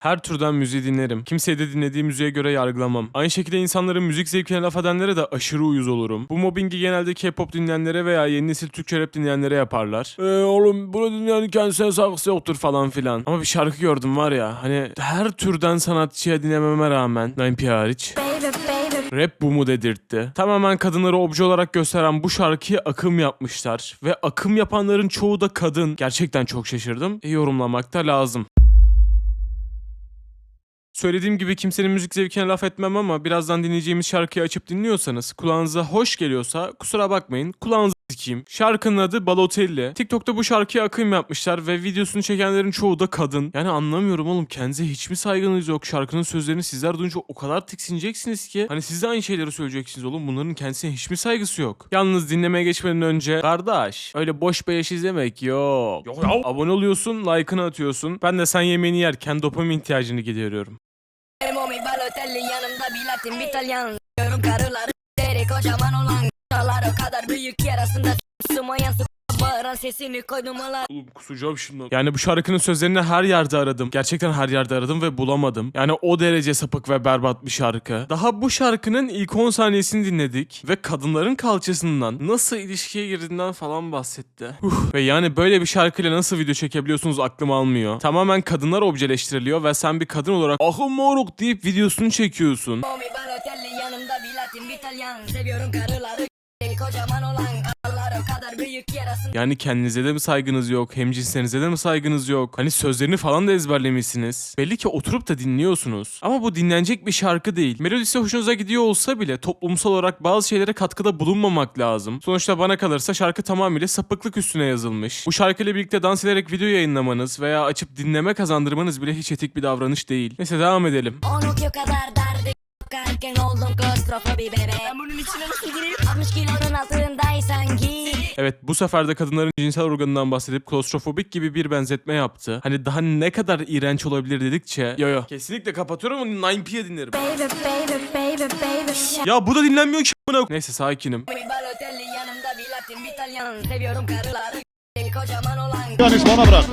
Her türden müziği dinlerim. Kimseyi de dinlediği müziğe göre yargılamam. Aynı şekilde insanların müzik zevkine laf edenlere de aşırı uyuz olurum. Bu mobbingi genelde K-pop dinleyenlere veya yeni nesil Türkçe rap dinleyenlere yaparlar. Eee oğlum bunu dinleyen kendisine saygısı yoktur falan filan. Ama bir şarkı gördüm var ya hani her türden sanatçıya dinlememe rağmen 9P hariç. baby, baby. Rap bu mu dedirtti. Tamamen kadınları obje olarak gösteren bu şarkıyı akım yapmışlar. Ve akım yapanların çoğu da kadın. Gerçekten çok şaşırdım. E, yorumlamak da lazım. Söylediğim gibi kimsenin müzik zevkine laf etmem ama birazdan dinleyeceğimiz şarkıyı açıp dinliyorsanız kulağınıza hoş geliyorsa kusura bakmayın kulağınızı sikeyim. Şarkının adı Balotelli. TikTok'ta bu şarkıya akım yapmışlar ve videosunu çekenlerin çoğu da kadın. Yani anlamıyorum oğlum kendinize hiç mi saygınız yok? Şarkının sözlerini sizler duyunca o kadar tiksineceksiniz ki. Hani siz de aynı şeyleri söyleyeceksiniz oğlum. Bunların kendisine hiç mi saygısı yok? Yalnız dinlemeye geçmeden önce kardeş öyle boş beleş izlemek yok. Yok ya. Abone oluyorsun, like'ını atıyorsun. Ben de sen yemeğini yerken dopamin ihtiyacını gideriyorum. Balotelli yanımda bir İtalyan Görüm karıları deri kocaman olan Çalar o kadar büyük yer aslında Sumayan su bağıran sesini koydum ala Oğlum kusacağım şimdi. Yani bu şarkının sözlerini her yerde aradım. Gerçekten her yerde aradım ve bulamadım. Yani o derece sapık ve berbat bir şarkı. Daha bu şarkının ilk 10 saniyesini dinledik ve kadınların kalçasından nasıl ilişkiye girdiğinden falan bahsetti. Uf. Ve yani böyle bir şarkıyla nasıl video çekebiliyorsunuz aklım almıyor. Tamamen kadınlar objeleştiriliyor ve sen bir kadın olarak ahım moruk deyip videosunu çekiyorsun. Yanımda bir Latin bir İtalyan Seviyorum karıları kocaman olan o kadar büyük yer aslında Yani kendinize de mi saygınız yok? Hemcinslerinize de mi saygınız yok? Hani sözlerini falan da ezberlemişsiniz. Belli ki oturup da dinliyorsunuz. Ama bu dinlenecek bir şarkı değil. Melodisi hoşunuza gidiyor olsa bile toplumsal olarak bazı şeylere katkıda bulunmamak lazım. Sonuçta bana kalırsa şarkı tamamıyla sapıklık üstüne yazılmış. Bu şarkıyla birlikte dans ederek video yayınlamanız veya açıp dinleme kazandırmanız bile hiç etik bir davranış değil. Neyse devam edelim. Onu kadar derdi Karken oldum klostrofobi bebe Ben bunun içine nasıl gireyim? 60 kilonun altındaysan giy Evet bu sefer de kadınların cinsel organından bahsedip klostrofobik gibi bir benzetme yaptı. Hani daha ne kadar iğrenç olabilir dedikçe. Yo yo. Kesinlikle kapatıyorum onu 9P'ye dinlerim. Baby, baby, baby, baby. Ya bu da dinlenmiyor ki Neyse sakinim. Balotelli yanımda bir Latin bir İtalyan Seviyorum karıları kocaman olan Yanis bana bırak.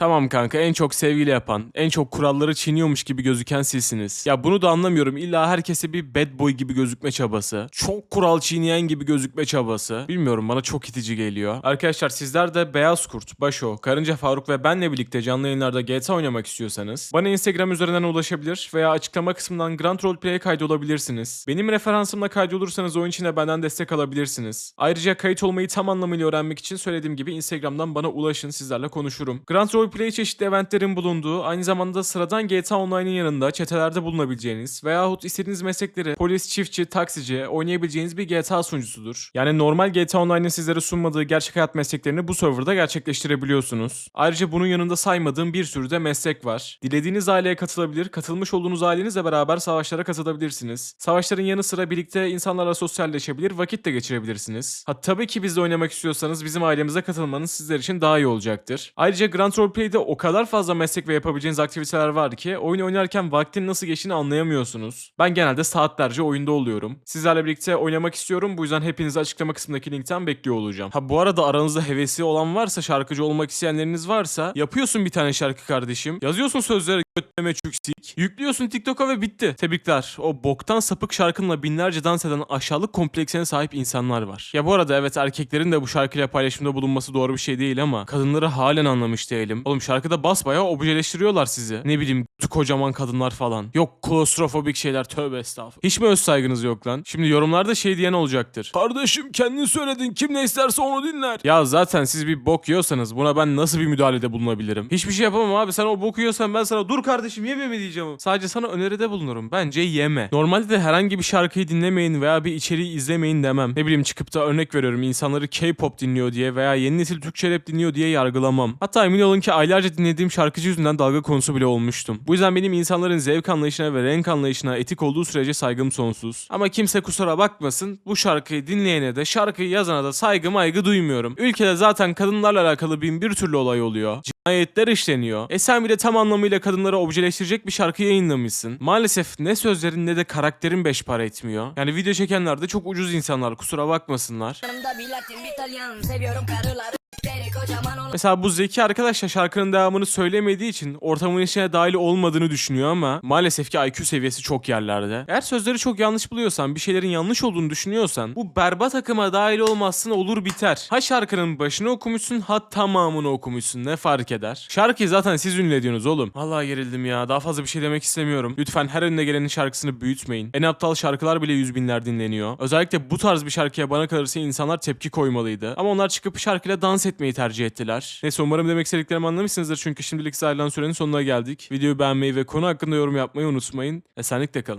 Tamam kanka en çok sevgili yapan, en çok kuralları çiğniyormuş gibi gözüken sizsiniz. Ya bunu da anlamıyorum. İlla herkese bir bad boy gibi gözükme çabası. Çok kural çiğneyen gibi gözükme çabası. Bilmiyorum bana çok itici geliyor. Arkadaşlar sizler de Beyaz Kurt, Başo, Karınca Faruk ve benle birlikte canlı yayınlarda GTA oynamak istiyorsanız bana Instagram üzerinden ulaşabilir veya açıklama kısmından Grand Roleplay'e kaydolabilirsiniz. Benim referansımla kaydolursanız oyun içinde benden destek alabilirsiniz. Ayrıca kayıt olmayı tam anlamıyla öğrenmek için söylediğim gibi Instagram'dan bana ulaşın sizlerle konuşurum. Grand Roleplay çeşitli eventlerin bulunduğu, aynı zamanda sıradan GTA Online'ın yanında çetelerde bulunabileceğiniz veyahut istediğiniz meslekleri polis, çiftçi, taksici oynayabileceğiniz bir GTA sunucusudur. Yani normal GTA Online'ın sizlere sunmadığı gerçek hayat mesleklerini bu serverda gerçekleştirebiliyorsunuz. Ayrıca bunun yanında saymadığım bir sürü de meslek var. Dilediğiniz aileye katılabilir, katılmış olduğunuz ailenizle beraber savaşlara katılabilirsiniz. Savaşların yanı sıra birlikte insanlarla sosyalleşebilir, vakit de geçirebilirsiniz. Ha tabii ki bizle oynamak istiyorsanız bizim ailemize katılmanız sizler için daha iyi olacaktır. Ayrıca Grand Roleplay'de o kadar fazla meslek ve yapabileceğiniz aktiviteler var ki oyun oynarken vaktin nasıl geçtiğini anlayamıyorsunuz. Ben genelde saatlerce oyunda oluyorum. Sizlerle birlikte oynamak istiyorum. Bu yüzden hepinizi açıklama kısmındaki linkten bekliyor olacağım. Ha bu arada aranızda hevesi olan varsa, şarkıcı olmak isteyenleriniz varsa yapıyorsun bir tane şarkı kardeşim. Yazıyorsun sözleri götleme çüksik. Yüklüyorsun TikTok'a ve bitti. Tebrikler. O boktan sapık şarkınla binlerce dans eden aşağılık kompleksine sahip insanlar var. Ya bu arada evet erkeklerin de bu şarkıyla paylaşımda bulunması doğru bir şey değil ama kadınları halen anlamış değilim. Oğlum şarkıda basbayağı objeleştiriyorlar sizi. Ne bileyim kocaman kadınlar falan. Yok klostrofobik şeyler tövbe estağfurullah. Hiç mi öz saygınız yok lan? Şimdi yorumlarda şey diyen olacaktır. Kardeşim kendin söyledin kim ne isterse onu dinler. Ya zaten siz bir bok yiyorsanız buna ben nasıl bir müdahalede bulunabilirim? Hiçbir şey yapamam abi sen o boku yiyorsan ben sana dur kardeşim yeme mi diyeceğim. Sadece sana öneride bulunurum. Bence yeme. Normalde de herhangi bir şarkıyı dinlemeyin veya bir içeriği izlemeyin demem. Ne bileyim çıkıp da örnek veriyorum insanları K-pop dinliyor diye veya yeni nesil Türkçe rap dinliyor diye yargılamam. Hatta emin olun ki aylarca dinlediğim şarkıcı yüzünden dalga konusu bile olmuştum. Bu yüzden benim insanların zevk anlayışına ve renk anlayışına etik olduğu sürece saygım sonsuz. Ama kimse kusura bakmasın bu şarkıyı dinleyene de şarkıyı yazana da saygı maygı duymuyorum. Ülkede zaten kadınlarla alakalı bin bir türlü olay oluyor. Cinayetler işleniyor. E sen bir de tam anlamıyla kadınları objeleştirecek bir şarkı yayınlamışsın. Maalesef ne sözlerin ne de karakterin beş para etmiyor. Yani video çekenler de çok ucuz insanlar kusura bakmasınlar. Mesela bu Zeki arkadaş da şarkının devamını söylemediği için ortamın içine dahil olmadığını düşünüyor ama maalesef ki IQ seviyesi çok yerlerde. Eğer sözleri çok yanlış buluyorsan, bir şeylerin yanlış olduğunu düşünüyorsan bu berbat akıma dahil olmazsın olur biter. Ha şarkının başını okumuşsun ha tamamını okumuşsun ne fark eder? Şarkıyı zaten siz ünlü ediyorsunuz oğlum. Vallahi gerildim ya daha fazla bir şey demek istemiyorum. Lütfen her önüne gelenin şarkısını büyütmeyin. En aptal şarkılar bile yüz binler dinleniyor. Özellikle bu tarz bir şarkıya bana kalırsa insanlar tepki koymalıydı. Ama onlar çıkıp şarkıyla dans etmeyi tercih ettiler. Neyse umarım demek istediklerimi anlamışsınızdır çünkü şimdilik ayrılan sürenin sonuna geldik. Videoyu beğenmeyi ve konu hakkında yorum yapmayı unutmayın. Esenlikle kalın.